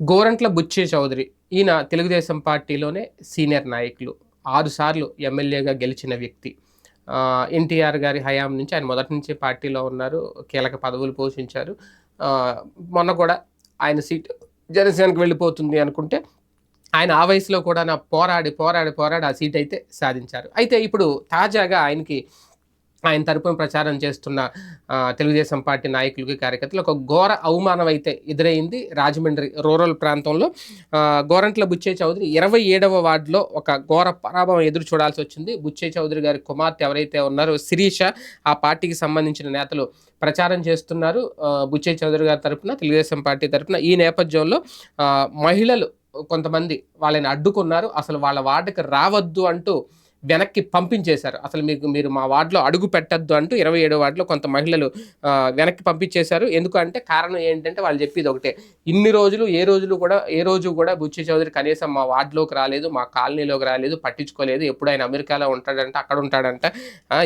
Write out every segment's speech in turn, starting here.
గోరంట్ల బుచ్చే చౌదరి. ఈయన తెలుగుదేశం పార్టీలోనే సీనియర్ నాయకులు. ఆరుసార్లు ఎమ్మెల్యేగా గెలిచిన వ్యక్తి. ఎన్టీఆర్ గారి హయాం నుంచి ఆయన మొదటి నుంచి పార్టీలో ఉన్నారు. కీలక పదవులు పోషించారు. మొన్న కూడా ఆయన సీట్ జనసేనకు వెళ్ళిపోతుంది అనుకుంటే ఆయన ఆ వయసులో కూడా నా పోరాడి పోరాడి పోరాడి ఆ సీట్ అయితే సాధించారు. అయితే ఇప్పుడు తాజాగా ఆయనకి ఆయన తరపున ప్రచారం చేస్తున్న తెలుగుదేశం పార్టీ నాయకులకి కార్యకర్తలు ఒక ఘోర అవమానం అయితే ఎదురైంది రాజమండ్రి రూరల్ ప్రాంతంలో. గోరంట్ల బుచ్చే చౌదరి ఇరవై ఏడవ వార్డులో ఒక ఘోర పరాభవం ఎదురు చూడాల్సి వచ్చింది. బుచ్చే చౌదరి గారి కుమార్తె ఎవరైతే ఉన్నారో శిరీష ఆ పార్టీకి సంబంధించిన నేతలు ప్రచారం చేస్తున్నారు. బుచ్చే చౌదరి గారి తరపున తెలుగుదేశం పార్టీ తరపున ఈ నేపథ్యంలో మహిళలు కొంతమంది వాళ్ళని అడ్డుకున్నారు. అసలు వాళ్ళ వార్డుకి రావద్దు అంటూ వెనక్కి పంపించేశారు. అసలు మీకు మీరు మా వార్డులో అడుగు పెట్టద్దు అంటూ ఇరవై ఏడో వార్డులో కొంత మహిళలు వెనక్కి పంపించేశారు. ఎందుకంటే కారణం ఏంటంటే వాళ్ళు చెప్పేది ఒకటే. ఇన్ని రోజులు ఏ రోజులు కూడా ఏ రోజు కూడా బుచ్చి చౌదరి కనీసం మా వార్డులోకి రాలేదు మా కాలనీలోకి రాలేదు పట్టించుకోలేదు. ఎప్పుడు ఆయన అమెరికాలో ఉంటాడంట అక్కడ ఉంటాడంట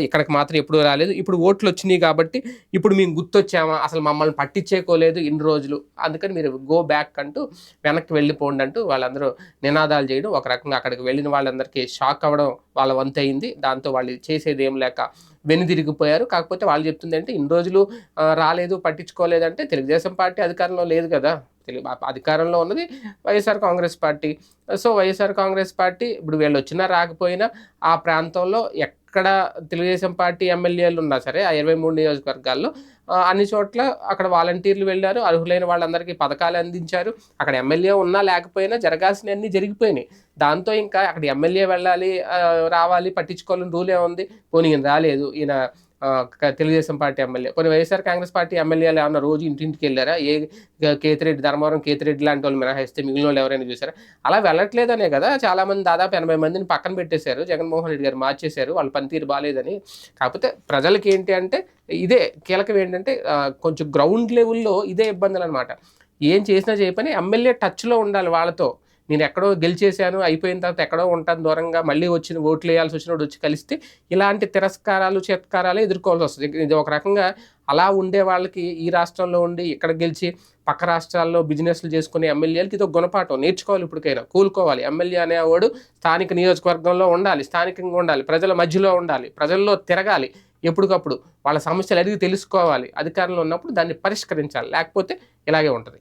ఇక్కడికి మాత్రం ఎప్పుడు రాలేదు. ఇప్పుడు ఓట్లు వచ్చినాయి కాబట్టి ఇప్పుడు మేము గుర్తొచ్చామా? అసలు మమ్మల్ని పట్టించేకోలేదు ఇన్ని రోజులు. అందుకని మీరు గో బ్యాక్ అంటూ వెనక్కి వెళ్ళిపోండి అంటూ వాళ్ళందరూ నినాదాలు చేయడం ఒక రకంగా అక్కడికి వెళ్ళిన వాళ్ళందరికీ షాక్ అవ్వడం వాళ్ళ వంతు అయింది. దాంతో వాళ్ళు చేసేది ఏం లేక వెనుదిరిగిపోయారు. కాకపోతే వాళ్ళు చెప్తుంది అంటే ఇన్ని రోజులు రాలేదు పట్టించుకోలేదంటే తెలుగుదేశం పార్టీ అధికారంలో లేదు కదా. తెలుగు అధికారంలో ఉన్నది YSR Congress party. So YSR Congress party ఇప్పుడు వీళ్ళు వచ్చినా రాకపోయినా ఆ ప్రాంతంలో ఎక్కడ తెలుగుదేశం పార్టీ ఎమ్మెల్యేలు ఉన్నా సరే ఆ ఇరవై మూడు నియోజకవర్గాల్లో అన్ని చోట్ల అక్కడ వాలంటీర్లు వెళ్ళారు. అర్హులైన వాళ్ళందరికీ పథకాలు అందించారు. అక్కడ ఎమ్మెల్యే ఉన్నా లేకపోయినా జరగాల్సినవన్నీ జరిగిపోయినాయి. దాంతో ఇంకా అక్కడ ఎమ్మెల్యే వెళ్ళాలి రావాలి పట్టించుకోవాలని రూల్ ఏముంది పోనీ ఈయన రాలేదు. ఈయన తెలుగుదేశం పార్టీ ఎమ్మెల్యే. కొన్ని వైఎస్ఆర్ కాంగ్రెస్ పార్టీ ఎమ్మెల్యేలు ఏమన్నా రోజు ఇంటింటికి వెళ్ళారా ఏ కేతిరెడ్డి ధర్మవరం కేతిరెడ్డి లాంటి వాళ్ళు మినహాయిస్తే మిగిలిన వాళ్ళు ఎవరైనా చూసారా? అలా వెళ్ళట్లేదనే కదా. చాలా మంది దాదాపు ఎనభై మందిని పక్కన పెట్టేశారు. జగన్మోహన్ రెడ్డి గారు మార్చేశారు. వాళ్ళ పనితీరు బాగాలేదని కాకపోతే ప్రజలకి ఏంటి అంటే ఇదే కీలకం ఏంటంటే కొంచెం గ్రౌండ్ లెవెల్లో ఇదే ఇబ్బందులు అనమాట ఏం చేసినా చేయపని ఎమ్మెల్యే టచ్లో ఉండాలి వాళ్ళతో. నేను ఎక్కడో గెలిచేశాను అయిపోయిన తర్వాత ఎక్కడో ఉంటాను దూరంగా మళ్ళీ వచ్చిన ఓట్లు వేయాల్సి వచ్చినప్పుడు వచ్చి కలిస్తే ఇలాంటి తిరస్కారాలు చేత్కారాలు ఎదుర్కోవాల్సి వస్తుంది. ఇది ఒక రకంగా అలా ఉండే వాళ్ళకి ఈ రాష్ట్రంలో ఉండి ఇక్కడ గెలిచి పక్క రాష్ట్రాల్లో బిజినెస్లు చేసుకునే ఎమ్మెల్యేలకి ఇది ఒక గుణపాఠం. నేర్చుకోవాలి ఇప్పటికైనా కూలుకోవాలి. ఎమ్మెల్యే అనేవాడు స్థానిక నియోజకవర్గంలో ఉండాలి స్థానికంగా ఉండాలి ప్రజల మధ్యలో ఉండాలి ప్రజల్లో తిరగాలి ఎప్పటికప్పుడు. వాళ్ళ సమస్యలు అడిగి తెలుసుకోవాలి. అధికారంలో ఉన్నప్పుడు దాన్ని పరిష్కరించాలి. లేకపోతే ఇలాగే ఉంటుంది.